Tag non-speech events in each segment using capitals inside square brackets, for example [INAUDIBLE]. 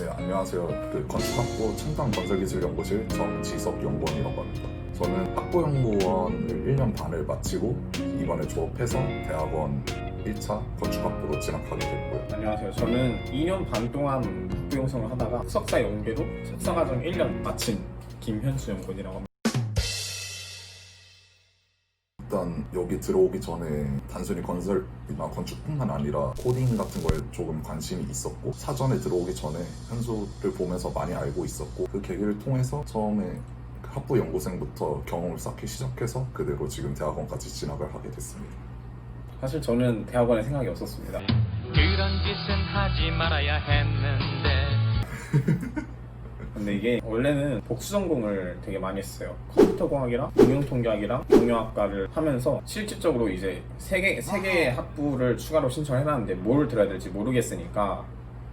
네, 안녕하세요. 그 건축학부 첨단건설기술연구실 정지석 연구원이라고 합니다. 저는 학부 연구원을 1년 반을 마치고 이번에 졸업해서 대학원 1차 건축학부로 진학하게 됐고요. 안녕하세요. 저는 2년 반 동안 학부 영성을 하다가 석사 연계로 석사과정 1년 마친 김현수 연구원이라고 합니다. 일단 여기 들어오기 전에 단순히 건설이나 건축뿐만 아니라 코딩 같은 거에 조금 관심이 있었고 사전에 들어오기 전에 현수를 보면서 많이 알고 있었고 그 계기를 통해서 처음에 그 학부 연구생부터 경험을 쌓기 시작해서 그대로 지금 대학원까지 진학을 하게 됐습니다. 사실 저는 대학원에 생각이 없었습니다. 그런 짓은 하지 말아야 했는데 [LAUGHS] 근데 이게 원래는 복수 전공을 되게 많이 했어요. 컴퓨터공학이랑 응용통계학이랑 경영학과를 하면서 실질적으로 이제 세개세 개의 학부를 추가로 신청해놨는데 뭘 들어야 될지 모르겠으니까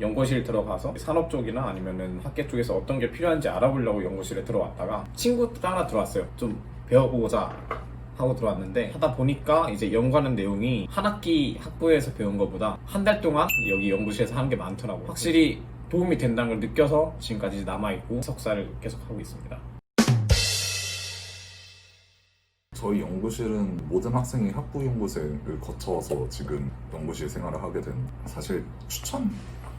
연구실 들어가서 산업 쪽이나 아니면은 학계 쪽에서 어떤 게 필요한지 알아보려고 연구실에 들어왔다가 친구가 하나 들어왔어요. 좀 배워보고자 하고 들어왔는데 하다 보니까 이제 연구하는 내용이 한 학기 학부에서 배운 것보다 한 달 동안 여기 연구실에서 하는 게 많더라고요. 확실히 도움이 된다는 걸 느껴서 지금까지 남아있고 석사를 계속 하고 있습니다. 저희 연구실은 모든 학생이 학부 연구생을 거쳐서 지금 연구실 생활을 하게 된 사실 추천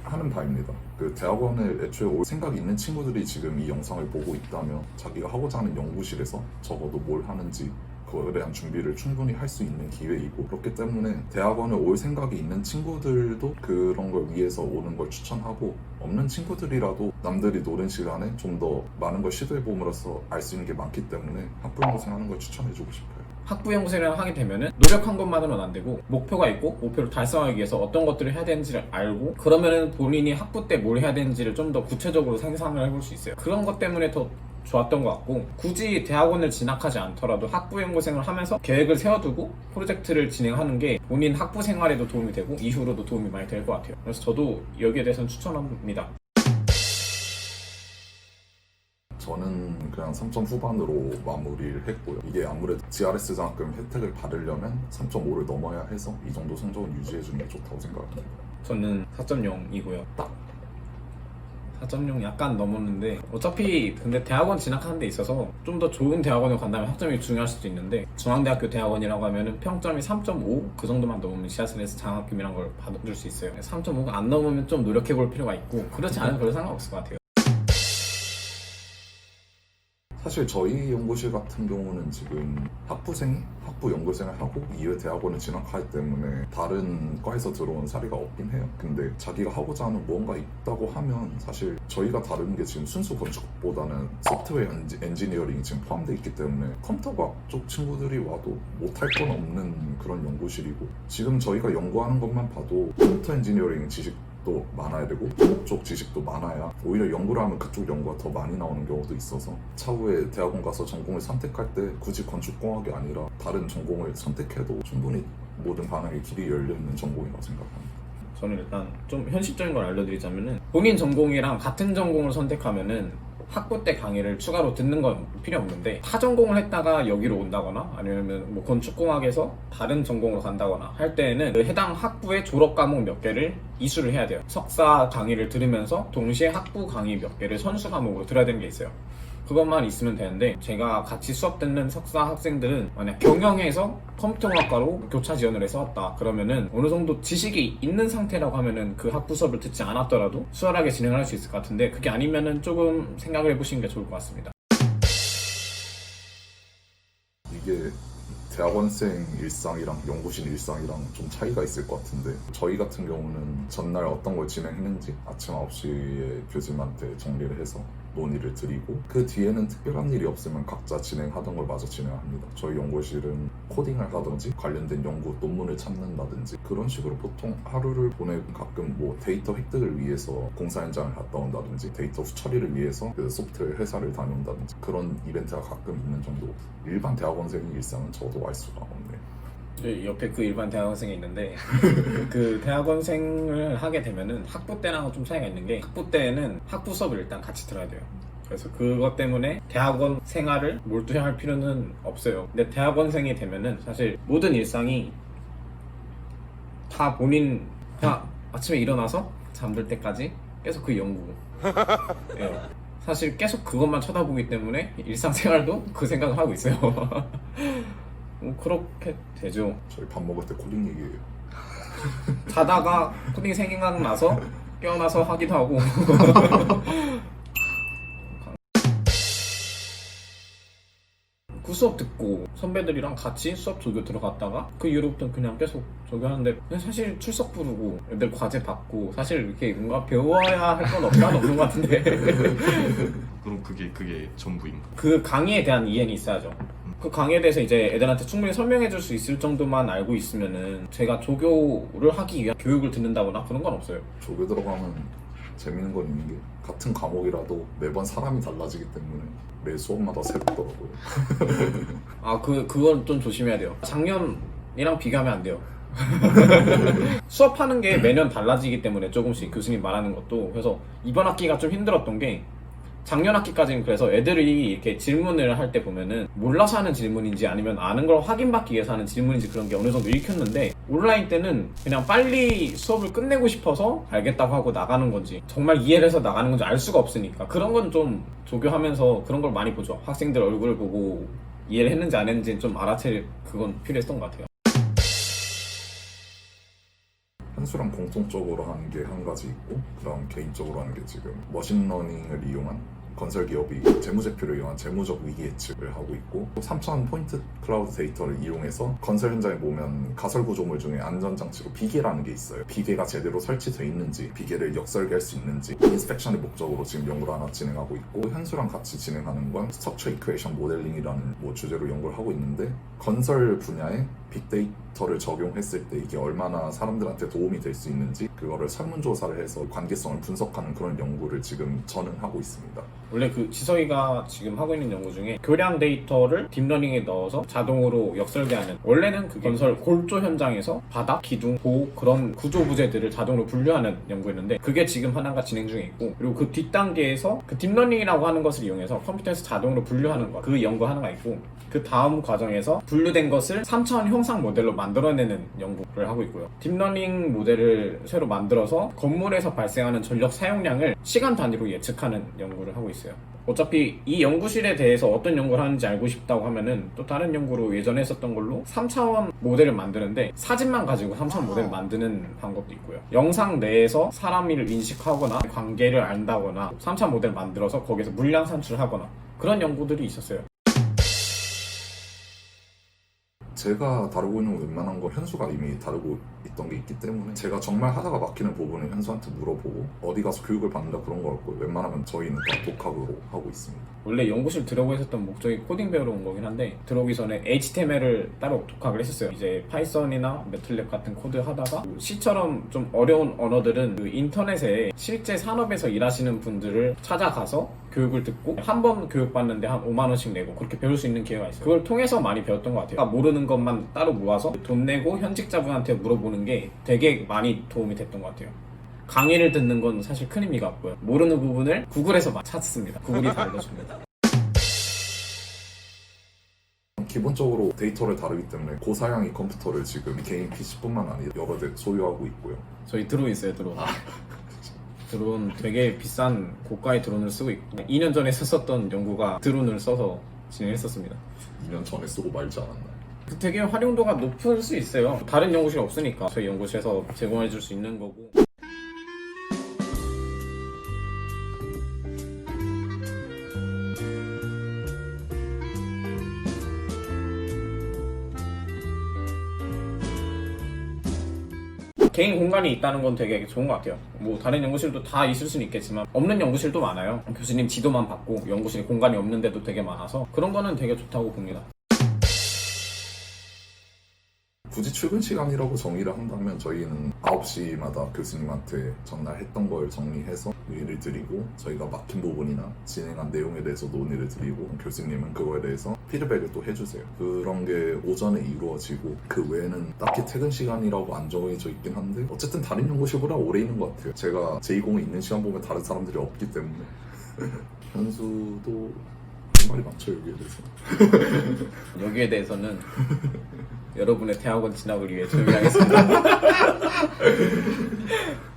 하는 바입니다. 그 대학원에 애초에 올 생각이 있는 친구들이 지금 이 영상을 보고 있다면 자기가 하고자 하는 연구실에서 적어도 뭘 하는지 그거에 대한 준비를 충분히 할 수 있는 기회이고 그렇기 때문에 대학원에 올 생각이 있는 친구들도 그런 걸 위해서 오는 걸 추천하고 없는 친구들이라도 남들이 노는 시간에 좀 더 많은 걸 시도해 봄으로써 알 수 있는 게 많기 때문에 학부 연구생 하는 걸 추천해주고 싶어요. 학부 연구생을 하게 되면은 노력한 것만으로는 안 되고 목표가 있고 목표를 달성하기 위해서 어떤 것들을 해야 되는지를 알고 그러면은 본인이 학부 때 뭘 해야 되는지를 좀 더 구체적으로 상상을 해볼 수 있어요. 그런 것 때문에 더 좋았던 것 같고 굳이 대학원을 진학하지 않더라도 학부 연구생을 하면서 계획을 세워두고 프로젝트를 진행하는 게 본인 학부 생활에도 도움이 되고 이후로도 도움이 많이 될 것 같아요. 그래서 저도 여기에 대해서는 추천합니다. 저는 그냥 3점 후반으로 마무리를 했고요. 이게 아무래도 GRS 장학금 혜택을 받으려면 3.5를 넘어야 해서 이 정도 성적은 유지해주는 게 좋다고 생각합니다. 저는 4.0이고요. 딱 4.0 약간 넘었는데 어차피 근데 대학원 진학하는 데 있어서 좀 더 좋은 대학원을 간다면 학점이 중요할 수도 있는데 중앙대학교 대학원이라고 하면은 평점이 3.5 그 정도만 넘으면 지하철에서 장학금이란 걸 받을 수 있어요. 3.5가 안 넘으면 좀 노력해 볼 필요가 있고 그렇지 않으면 별 상관없을 것 같아요. 사실 저희 연구실 같은 경우는 지금 학부생이 학부 연구생을 하고 이후에 대학원을 진학하기 때문에 다른 과에서 들어온 사례가 없긴 해요. 근데 자기가 하고자 하는 무언가 있다고 하면 사실 저희가 다루는 게 지금 순수 건축보다는 소프트웨어 엔지- 엔지 니어링이 지금 포함되어 있기 때문에 컴퓨터과학 쪽 친구들이 와도 못할 건 없는 그런 연구실이고 지금 저희가 연구하는 것만 봐도 컴퓨터 엔지니어링 지식 도 많아야 되고土木쪽 지식도 많아야 오히려 연구를 하면 그쪽 연구가 더 많이 나오는 경우도 있어서 차후에 대학원 가서 전공을 선택할 때 굳이 건축공학이 아니라 다른 전공을 선택해도 충분히 모든 반응의 길이 열려있는 전공이라고 생각합니다. 저는 일단 좀 현실적인 걸 알려드리자면은 본인 전공이랑 같은 전공을 선택하면은 학부 때 강의를 추가로 듣는 건 필요 없는데 타 전공을 했다가 여기로 온다거나 아니면 뭐 건축공학에서 다른 전공으로 간다거나 할 때에는 그 해당 학부의 졸업 과목 몇 개를 이수를 해야 돼요. 석사 강의를 들으면서 동시에 학부 강의 몇 개를 선수 과목으로 들어야 되는 게 있어요. 그것만 있으면 되는데 제가 같이 수업 듣는 석사 학생들은 만약 경영에서 컴퓨터공학과로 교차 지원을 해서 왔다 그러면은 어느 정도 지식이 있는 상태라고 하면은 그 학부 수업을 듣지 않았더라도 수월하게 진행을 할 수 있을 것 같은데 그게 아니면은 조금 생각을 해보시는 게 좋을 것 같습니다. 이게 대학원생 일상이랑 연구실 일상이랑 좀 차이가 있을 것 같은데 저희 같은 경우는 전날 어떤 걸 진행했는지 아침 9시에 교수님한테 정리를 해서 논의를 드리고 그 뒤에는 특별한 일이 없으면 각자 진행하던 걸 마저 진행합니다. 저희 연구실은 코딩을 하든지 관련된 연구 논문을 찾는다든지 그런 식으로 보통 하루를 보내고 가끔 뭐 데이터 획득을 위해서 공사 현장을 갔다 온다든지 데이터 처리를 위해서 그 소프트웨어 회사를 다녀온다든지 그런 이벤트가 가끔 있는 정도 일반 대학원생의 일상은 저도 알 수가 없네요. 네, 옆에 그 일반 대학원생이 있는데 [LAUGHS] 그 대학원생을 하게 되면은 학부 때랑은 좀 차이가 있는 게 학부 때는 학부 수업을 일단 같이 들어야 돼요. 그래서 그것 때문에 대학원 생활을 몰두할 필요는 없어요. 근데 대학원생이 되면은 사실 모든 일상이 다 본인 그냥 아침에 일어나서 잠들 때까지 계속 그 연구. [LAUGHS] 예. 사실 계속 그것만 쳐다보기 때문에 일상생활도 그 생각을 하고 있어요. [LAUGHS] 뭐 그렇게 되죠. 저희 밥 먹을 때 코딩 얘기해요. [LAUGHS] 자다가 코딩 생각나서 깨어나서 하기도 하고. [LAUGHS] 그 수업 듣고 선배들이랑 같이 수업 조교 들어갔다가 그 이후로부터 그냥 계속 조교하는데 사실 출석 부르고 애들 과제 받고 사실 이렇게 뭔가 배워야 할 건 없다 없는 것 같은데 [LAUGHS] 그럼 그게 그게 전부인가? 그 강의에 대한 이해는 있어야죠. 그 강의에 대해서 이제 애들한테 충분히 설명해 줄 수 있을 정도만 알고 있으면은 제가 조교를 하기 위한 교육을 듣는다거나 그런 건 없어요. 조교 들어가면 재밌는 건 있는 게 같은 과목이라도 매번 사람이 달라지기 때문에 매 수업마다 새롭더라고요. [LAUGHS] 아, 그, 그건 좀 조심해야 돼요. 작년이랑 비교하면 안 돼요. [LAUGHS] 수업하는 게 매년 달라지기 때문에 조금씩 교수님 말하는 것도. 그래서 이번 학기가 좀 힘들었던 게 작년 학기까지는 그래서 애들이 이렇게 질문을 할 때 보면은 몰라서 하는 질문인지 아니면 아는 걸 확인받기 위해서 하는 질문인지 그런 게 어느 정도 읽혔는데 온라인 때는 그냥 빨리 수업을 끝내고 싶어서 알겠다고 하고 나가는 건지 정말 이해를 해서 나가는 건지 알 수가 없으니까 그런 건 좀 조교하면서 그런 걸 많이 보죠. 학생들 얼굴을 보고 이해를 했는지 안 했는지 좀 알아챌 그건 필요했던 것 같아요. 현수랑 공통적으로 하는 게 한 가지 있고 그다음 개인적으로 하는 게 지금 머신러닝을 이용한 건설 기업이 재무제표를 이용한 재무적 위기 예측을 하고 있고 3,000 포인트 클라우드 데이터를 이용해서 건설 현장에 보면 가설 구조물 중에 안전장치로 비계라는 게 있어요. 비계가 제대로 설치되어 있는지, 비계를 역설계할 수 있는지 인스펙션의 목적으로 지금 연구를 하나 진행하고 있고 현수랑 같이 진행하는 건 스트럭처 이퀘이션 모델링이라는 뭐 주제로 연구를 하고 있는데 건설 분야에 빅데이터를 적용했을 때 이게 얼마나 사람들한테 도움이 될 수 있는지 그거를 설문조사를 해서 관계성을 분석하는 그런 연구를 지금 저는 하고 있습니다. 원래 그 지석이가 지금 하고 있는 연구 중에 교량 데이터를 딥러닝에 넣어서 자동으로 역설계하는 원래는 그 건설 골조 현장에서 바닥, 기둥, 보 그런 구조 부재들을 자동으로 분류하는 연구였는데 그게 지금 하나가 진행 중에 있고 그리고 그 뒷단계에서 그 딥러닝이라고 하는 것을 이용해서 컴퓨터에서 자동으로 분류하는 것 그 연구 하나가 있고 그 다음 과정에서 분류된 것을 3차원 형상 모델로 만들어내는 연구를 하고 있고요. 딥러닝 모델을 새로 만들어서 건물에서 발생하는 전력 사용량을 시간 단위로 예측하는 연구를 하고 있어요. 어차피 이 연구실에 대해서 어떤 연구를 하는지 알고 싶다고 하면은 또 다른 연구로 예전에 했었던 걸로 3차원 모델을 만드는데 사진만 가지고 3차원 모델을 만드는 방법도 있고요. 영상 내에서 사람을 인식하거나 관계를 안다거나 3차원 모델을 만들어서 거기서 물량 산출을 하거나 그런 연구들이 있었어요. 제가 다루고 있는 웬만한 거 현수가 이미 다루고 있던 게 있기 때문에 제가 정말 하다가 막히는 부분은 현수한테 물어보고 어디 가서 교육을 받는다 그런 거 없고 웬만하면 저희는 다 독학으로 하고 있습니다. 원래 연구실 들어오고 있었던 목적이 코딩 배우러 온 거긴 한데 들어오기 전에 HTML을 따로 독학을 했었어요. 이제 파이썬이나 매틀랩 같은 코드 하다가 그 C처럼 좀 어려운 언어들은 그 인터넷에 실제 산업에서 일하시는 분들을 찾아가서 교육을 듣고 한 번 교육받는데 한 5만 원씩 내고 그렇게 배울 수 있는 기회가 있어요. 그걸 통해서 많이 배웠던 것 같아요. 모르는 것만 따로 모아서 돈 내고 현직자분한테 물어보는 게 되게 많이 도움이 됐던 것 같아요. 강의를 듣는 건 사실 큰 의미가 없고요. 모르는 부분을 구글에서 막 찾습니다. 구글이 다 알려줍니다. 기본적으로 데이터를 다루기 때문에 고사양의 컴퓨터를 지금 개인 PC뿐만 아니라 여러 대 소유하고 있고요. 저희 드론 있어요 드론 드론 되게 비싼 고가의 드론을 쓰고 있고 2년 전에 썼었던 연구가 드론을 써서 진행했었습니다. 2년 전에 쓰고 말지 않았나요? 그 되게 활용도가 높을 수 있어요. 다른 연구실이 없으니까 저희 연구실에서 제공해 줄 수 있는 거고 개인 공간이 있다는 건 되게 좋은 것 같아요. 뭐 다른 연구실도 다 있을 수는 있겠지만 없는 연구실도 많아요. 교수님 지도만 받고 연구실 공간이 없는데도 되게 많아서 그런 거는 되게 좋다고 봅니다. 굳이 출근 시간이라고 정의를 한다면 저희는 9시마다 교수님한테 전날했던 걸 정리해서 의의를 드리고 저희가 막힌 부분이나 진행한 내용에 대해서 논의를 드리고 교수님은 그거에 대해서 피드백을 또 해주세요. 그런 게 오전에 이루어지고 그 외에는 딱히 퇴근 시간이라고 안 정해져 있긴 한데 어쨌든 다른 연구실보다 오래 있는 것 같아요. 제가 제2공에 있는 시간 보면 다른 사람들이 없기 때문에 현수도 할 말이 많죠 여기에 대해서. [LAUGHS] 여기에 대해서는 여러분의 대학원 진학을 위해 조용히 하겠습니다. [LAUGHS]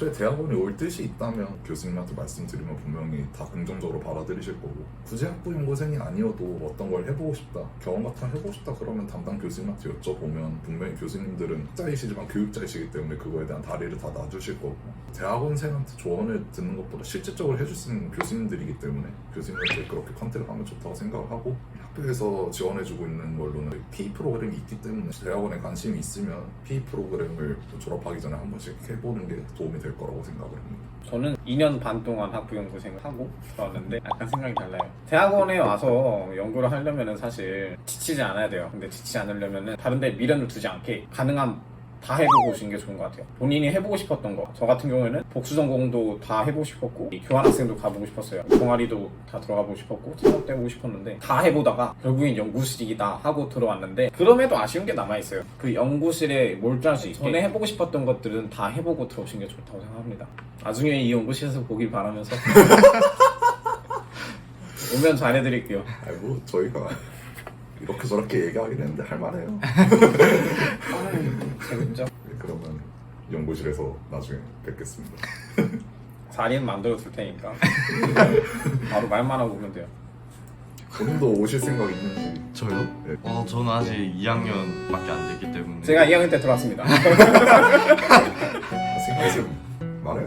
애초에 대학원에 올 뜻이 있다면 교수님한테 말씀드리면 분명히 다 긍정적으로 받아들이실 거고 굳이 학부 연구생이 아니어도 어떤 걸 해보고 싶다 경험 같은 걸 해보고 싶다 그러면 담당 교수님한테 여쭤보면 분명히 교수님들은 학자이시지만 교육자이시기 때문에 그거에 대한 다리를 다 놔주실 거고 대학원생한테 조언을 듣는 것보다 실질적으로 해줄 수 있는 교수님들이기 때문에 교수님한테 그렇게 컨택을 하면 좋다고 생각을 하고 학교에서 지원해주고 있는 걸로는 PE 프로그램이 있기 때문에 대학원에 관심이 있으면 PE 프로그램을 졸업하기 전에 한 번씩 해보는 게 도움이 될 거라고 생각을 합니다. 저는 2년 반 동안 학부 연구생을 하고 들어왔는데 약간 생각이 달라요. 대학원에 와서 연구를 하려면은 사실 지치지 않아야 돼요. 근데 지치지 않으려면은 다른 데 미련을 두지 않게 가능한 다 해보고 오시는 게 좋은 것 같아요. 본인이 해보고 싶었던 거. 저 같은 경우에는 복수 전공도 다 해보고 싶었고, 이 교환학생도 가보고 싶었어요. 동아리도 다 들어가보고 싶었고, 창업도 해보고 싶었는데, 다 해보다가 결국엔 연구실이다 하고 들어왔는데, 그럼에도 아쉬운 게 남아있어요. 그 연구실에 몰두할 수 있게. 전에 해보고 싶었던 것들은 다 해보고 들어오신 게 좋다고 생각합니다. 나중에 이 연구실에서 보길 바라면서. [LAUGHS] 오면 잘해드릴게요. 아이고 저희가 이렇게 저렇게 얘기하긴 했는데 할만해요. 재밌죠? 네, 그러면 연구실에서 나중에 뵙겠습니다. [LAUGHS] 자리는 만들어 둘 테니까. 바로 말만 하고 오면 돼요. 본인도 오실 생각 있는지 저요? 네. 어 저는 아직 2학년밖에 안 됐기 때문에 제가 2학년 때 들어왔습니다. 생각 있으면 말해.